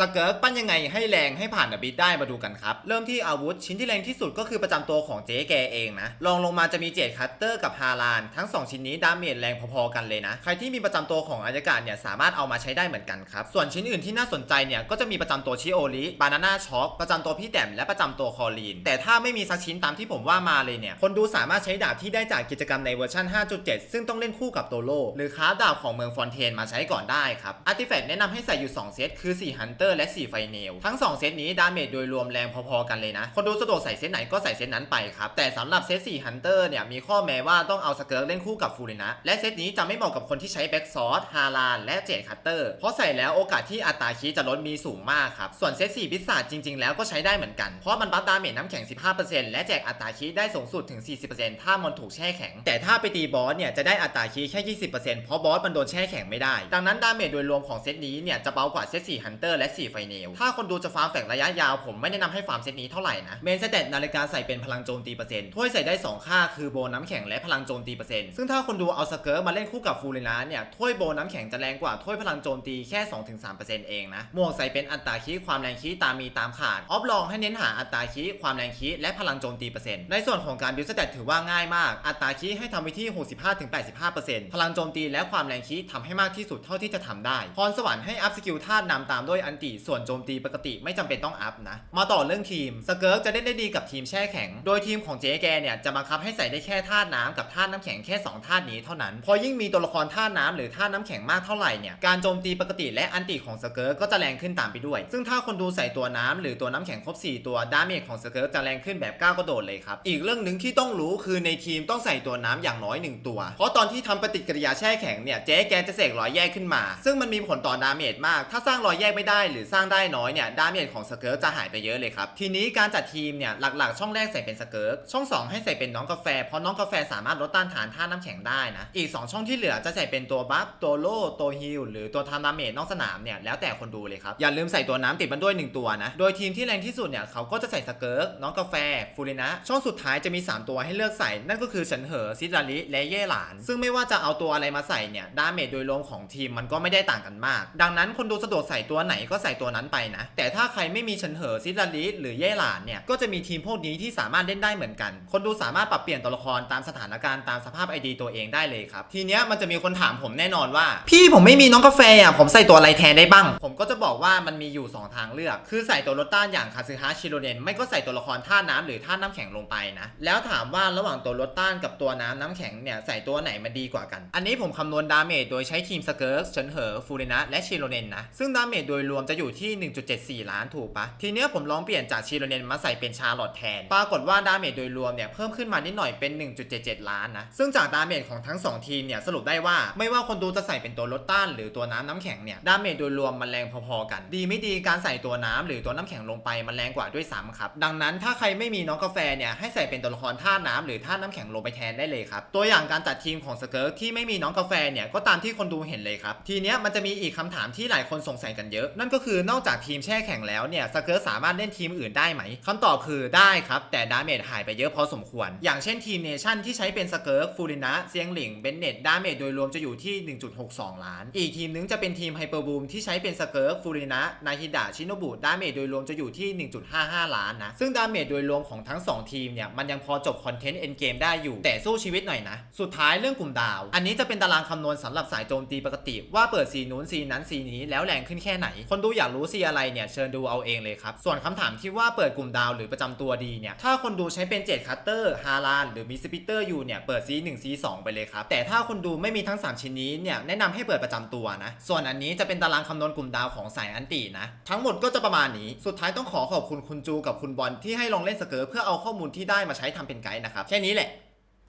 สเกิร์กปั้นยังไงให้แรงให้ผ่านดับบิทได้มาดูกันครับ เริ่มที่อาวุธชิ้นที่แรงที่สุดก็คือประจำตัวของเจ๊แกเองนะรองลงมาจะมีเจดคัตเตอร์กับฮาลาน ทั้ง 2 ชิ้นนี้ดาเมจแรงพอๆกันเลยนะ ใครที่มีประจำตัวของอายกาศเนี่ยสามารถเอามาใช้ได้เหมือนกันครับ ส่วนชิ้นอื่นที่น่าสนใจเนี่ยก็จะมีประจำตัวชิโอริบานาน่าช็อคประจำตัวพี่แต้มและประจำตัวคอลีน แต่ถ้าไม่มีสักชิ้นตามที่ผมว่ามาเลยเนี่ยคนดูสามารถใช้ดาบที่ได้จากกิจกรรมในเวอร์ชัน5.7 ซึ่งต้องเล่นคู่กับโตโลหรือคาดาบของเมืองฟอนเทนมาใช้ก่อนได้ครับอาร์ติแฟกต์แนะนำให้ใส่อยู่2เซตคือ4ฮันเตอร์ร์และ4ไฟเนลทั้ง 2 เซตนี้ดาเมจโดยรวมแรงพอๆกันเลยนะ คนดูสะดวกใส่เซตไหนก็ใส่เซตนั้นไปครับ แต่สำหรับเซต4ฮันเตอร์เนี่ยมีข้อแม้ว่าต้องเอาสเกิร์กเล่นคู่กับฟูรินะ และเซตนี้จะไม่เหมาะกับคนที่ใช้แบ็กซอร์ฮาลานและเจดคัตเตอร์ เพราะใส่แล้วโอกาสที่อัตราคีจะลดมีสูงมากครับ ส่วนเซต4พิศาจจริง ๆ แล้วก็ใช้ได้เหมือนกัน เพราะมันบัฟดาเมจน้ำแข็ง 15%และแจกอัตราคีได้สูงสุดถึง 40%ถ้ามันถูกแช่แข็ง แต่ถ้าไปตีบอสเนี่ยจะได้อัตราคีแค่ 20%เพราะบอสมันโดนแช่แข็งไม่ได้ ดังนั้นดาเมจโดยรวมของเซตนี้เนี่ยจะเบากว่าเซต4ฮันเตอร์และ4ไฟเนลถ้าคนดูจะฟาร์มแฝงระยะยาวผมไม่แนะนำให้ฟาร์มเซตนี้เท่าไหร่นะเมนสเตตนาฬิกาใส่เป็นพลังโจมตีเปอร์เซ็นต์ถ้วยใส่ได้ 2 ค่าคือโบน้ำแข็งและพลังโจมตีเปอร์เซ็นต์ซึ่งถ้าคนดูเอาสเกิร์ตมาเล่นคู่กับฟูรินะเนี่ยถ้วยโบน้ำแข็งจะแรงกว่าถ้วยพลังโจมตีแค่ 2-3%เองนะหมวกใส่เป็นอัตราคีความแรงคีตามมีตามขาดออฟลองให้เน้นหาอัตราคีความแรงคีและพลังโจมตีเปอร์เซ็นต์ในส่วนของการบิวสเตตถือว่าง่ายมาก อัตราคีให้ทำไว้ที่ 65-85%พลังโจมตีและความแรงคีทำให้มากที่สุดเท่าที่จะทำได้พรสวรรค์ให้อัพสกิลธาตุนำตามด้วยอันติ ส่วนโจมตีปกติไม่จำเป็นต้องอัพนะ มาต่อเรื่องทีมสเกิร์กจะเล่นได้ดีกับทีมแช่แข็ง โดยทีมของเจ๊แกเนี่ยจะบังคับให้ใส่ได้แค่ธาตุน้ำกับธาตุน้ำแข็งแค่2ธาตุนี้เท่านั้น พอยิ่งมีตัวละครธาตุน้ำหรือธาตุน้ำแข็งมากเท่าไหร่เนี่ยการโจมตีปกติและอันติของสเกิร์กก็จะแรงขึ้นตามไปด้วย ซึ่งถ้าคนดูใส่ตัวน้ำหรือตัวน้ำแข็งครบ 4 ตัวดาเมจของสเกิร์กจะแรงขึ้นแบบก้าวกระโดดเลยครับอีกเรื่องหนึ่งที่ต้องรู้คือในทีมต้องใส่ตัวน้ำอย่างน้อย 1 ตัว เพราะตอนที่ทำปฏิกิริยาแช่แข็งเนี่ยเจ๊แกจะเสกรอยแยกขึ้นมา ซึ่งมันมีผลต่อดาเมจมาก ถ้าสร้างรอยแยกไม่ได้หรือสร้างได้น้อยเนี่ยดาเมจของสเกิร์กจะหายไปเยอะเลยครับ ทีนี้การจัดทีมเนี่ยหลักๆ ช่องแรกใส่เป็นสเกิร์กช่อง 2 ให้ใส่เป็นน้องกาแฟ เพราะน้องกาแฟสามารถลดต้านทานท่าน้ำแข็งได้นะ อีก 2 ช่องที่เหลือจะใส่เป็นตัวบัฟตัวโล่ตัวฮิลหรือตัวทำดาเมจนอกสนามเนี่ยแล้วแต่คนดูเลยครับ อย่าลืมใส่ตัวน้ำติดมันด้วย 1 ตัวนะ โดยทีมที่แรงที่สุดเนี่ยเขาก็จะใส่สเกิร์กน้องกาแฟฟูรินะช่องสุดท้ายจะมี 3 ตัวให้เลือกใส่นั่นก็คือเฉินเหอซิดาริและเย่หลาน ซึ่งไม่ว่าจะเอาตัวอะไรมาใส่เนี่ยดาเมจโดยรวมของทีมมันก็ไม่ได้ต่างกันมาก ดังนั้นคนดูสะดวกใส่ตัวไหนก็ใส่ตัวนั้นไปนะ แต่ถ้าใครไม่มีเฉินเหอซิดาริหรือเย่หลานเนี่ย ก็จะมีทีมพวกนี้ที่สามารถเล่นได้เหมือนกัน คนดูสามารถปรับเปลี่ยนตัวละครตามสถานการณ์ตามสภาพไอดีตัวเองได้เลยครับ ทีเนี้ยมันจะมีคนถามผมแน่นอนว่า พี่ผมไม่มีน้องกาแฟอะผมใส่ตัวอะไรแทนได้บ้าง ผมก็จะบอกว่ามันมีอยู่ 2 ทางเลือก คือใส่ตัวลดต้านอย่างคาซึฮะชิโรเนนไม่ก็ใส่ตัวละครท่าน้ำหรือท่าน้ำแข็งลงไปนะ แล้วถามว่าระหว่างตัวลดต้านกับตัวน้ำน้ำแข็งเนี่ยใส่ตัวไหนมันดีกว่ากัน อันนี้ผมคำนวณดาเมจโดยใช้ทีมสเกิร์กเฉินเหอฟูเรนะและชิโรเนนนะซึ่งดาเมจโดยรวมจะอยู่ที่ 1.74 ล้านถูกปะทีเนี้ยผมลองเปลี่ยนจากชิโรเนนมาใส่เป็นชาร์ลอตแทน ปรากฏว่าดาเมจโดยรวมเนี่ยเพิ่มขึ้นมานิดหน่อยเป็น 1.77 ล้านนะ ซึ่งจากดาเมจของทั้ง 2 ทีมเนี่ยสรุปได้ว่าไม่ว่าคนดูจะใส่เป็นตัวลดต้าน หรือตัวน้ำน้ำแข็งเนี่ยดาเมจโดยรวมมันแรงพอๆกัน ดีไม่ดีการใส่ตัวน้ำหรือตัวน้ำแข็งลงไปมันแรงกว่าด้วยซ้ำครับ ดังนั้นถ้าใครไม่มีน้องกาแฟเนี่ยให้ใส่เป็นตัวละครท่าน้ำหรือท่าน้ำแข็งลงไปแทนได้เลยครับตัวอย่างการจัดทีมของสเกิร์กที่ไม่มีน้องกาแฟเนี่ยก็ตามที่คนดูเห็นเลยครับทีเนี้ยมันจะมีอีกคำถามที่หลายคนสงสัยกันเยอะนั่นก็คือนอกจากทีมแช่แข็งแล้วเนี่ยสเกิร์สามารถเล่นทีมอื่นได้ไหมคำตอบคือได้ครับ แต่ดาเมจหายไปเยอะพอสมควร อย่างเช่นทีมเนชั่นที่ใช้เป็นสเกิร์กฟูรินะเซียงหลิงเบนเน็ตดาเมจโดยรวมจะอยู่ที่ 1.62 ล้าน อีกทีมนึงจะเป็นทีมไฮเปอร์บูมที่ใช้เป็นสเกิร์กฟูรินะนาฮิดะชิโนบุดาเมจโดยรวมจะอยู่ที่ 1.55 ล้านนะซึ่งดาเมจโดยรวมของทั้ง 2 ทีมเนี่ยมันยังพอจบคอนเทนต์เอ็นเกมได้อยู่แต่สู้ชีวิตหน่อยนะสุดท้ายเรื่องกลุ่มดาว อันนี้จะเป็นตารางคำนวณสำหรับสายโจมตีปกติ ว่าเปิดสีนู้นสีนั้นสีนี้แล้วแรงขึ้นแค่ไหนคนดูอยากรู้สีอะไรเนี่ยเชิญดูเอาเองเลยครับ ส่วนคำถามที่ว่าเปิดกลุ่มดาวหรือประจำตัวดีเนี่ยถ้าคนดูใช้เป็นเจ็ดคัตเตอร์ฮาลานหรือมีสปิเตอร์อยู่เนี่ยเปิดซี1ซี2ไปเลยครับแต่ถ้าคนดูไม่มีทั้ง 3 ชิ้นนี้เนี่ยแนะนำให้เปิดประจำตัวนะส่วนอันนี้จะเป็นตารางคำนวณกลุ่มดาวของสายอันตินะทั้งหมดก็จะประมาณนี้สุดท้ายต้องขอขอบคุณคุณจูกับคุณบอลที่ให้ลองเล่นสเกิร์ตเพื่อเอาข้อมูลที่ได้มาใช้ทำเป็นไกด์นะครับแค่นี้แหละ